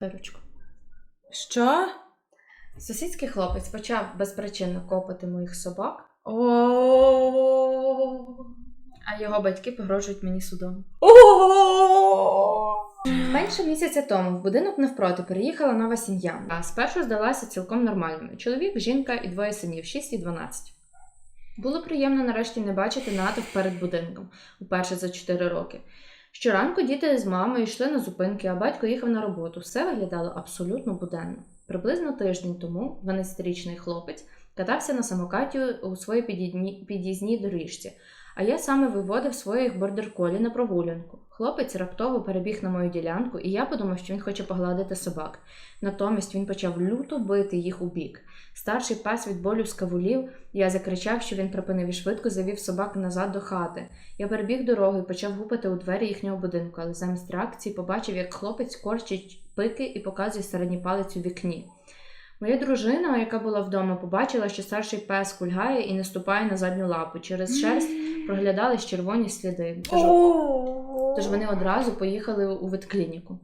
Ручку. Що? Сусідський хлопець почав безпричинно копати моїх собак, а його батьки погрожують мені судом. Менше місяця тому в будинок навпроти переїхала нова сім'я. А спершу здалася цілком нормальними: чоловік, жінка і двоє синів 6 і 12. Було приємно нарешті не бачити натовп перед будинком уперше за 4 роки. Щоранку діти з мамою йшли на зупинки, а батько їхав на роботу. Все виглядало абсолютно буденно. Приблизно тиждень тому 12-річний хлопець катався на самокаті у своїй під'їзній доріжці, а я саме виводив своїх бордер-колі на прогулянку. Хлопець раптово перебіг на мою ділянку, і я подумав, що він хоче погладити собак. Натомість він почав люто бити їх у бік. Старший пес від болю скавулів, я закричав, що він припинив і швидко завів собак назад до хати. Я перебіг дорогу і почав гупати у двері їхнього будинку, але замість реакції побачив, як хлопець корчить пики і показує середній палець у вікні. Моя дружина, яка була вдома, побачила, що старший пес кульгає і наступає на задню лапу. Через шерсть проглядались червоні сліди. Тож, тож вони одразу поїхали у ветклініку.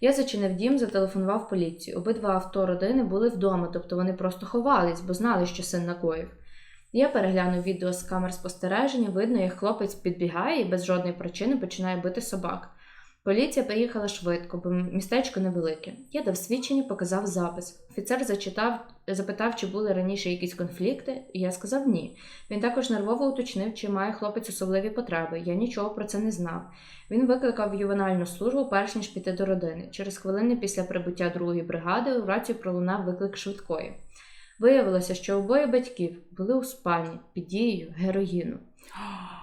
Я зачинив дім, зателефонував поліцію. Обидва авто родини були вдома, тобто вони просто ховались, бо знали, що син накоїв. Я переглянув відео з камер спостереження, видно, як хлопець підбігає і без жодної причини починає бити собак. Поліція приїхала швидко, бо містечко невелике. Я дав свідчення, показав запис. Офіцер зачитав, запитав, чи були раніше якісь конфлікти, і я сказав ні. Він також нервово уточнив, чи має хлопець особливі потреби. Я нічого про це не знав. Він викликав ювенальну службу, перш ніж піти до родини. Через хвилини після прибуття другої бригади у рацію пролунав виклик швидкої. Виявилося, що обоє батьків були у спальні під дією героїну.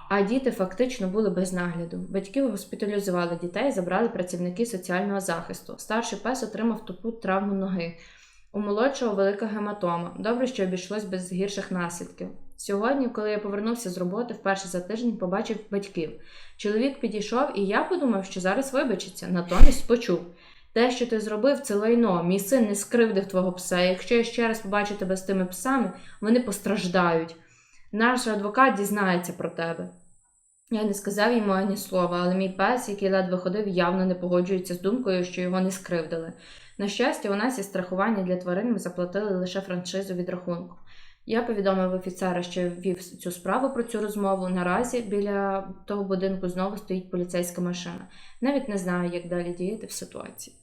А діти фактично були без нагляду. Батьків госпіталізували дітей, забрали працівники соціального захисту. Старший пес отримав тупу травму ноги. У молодшого велика гематома. Добре, що обійшлось без гірших наслідків. Сьогодні, коли я повернувся з роботи, вперше за тиждень побачив батьків. Чоловік підійшов, і я подумав, що зараз вибачиться. Натомість почув. Те, що ти зробив, це лайно. Мій син не скривдив твого пса. Якщо я ще раз побачу тебе з тими псами, вони постраждають. Наш адвокат дізнається про тебе. Я не сказав йому ані слова, але мій пес, який ледве ходив, явно не погоджується з думкою, що його не скривдили. На щастя, у нас є страхування для тварин, ми заплатили лише франшизу від рахунку. Я повідомив офіцера, що вів цю справу про цю розмову. Наразі біля того будинку знову стоїть поліцейська машина. Навіть не знаю, як далі діяти в ситуації.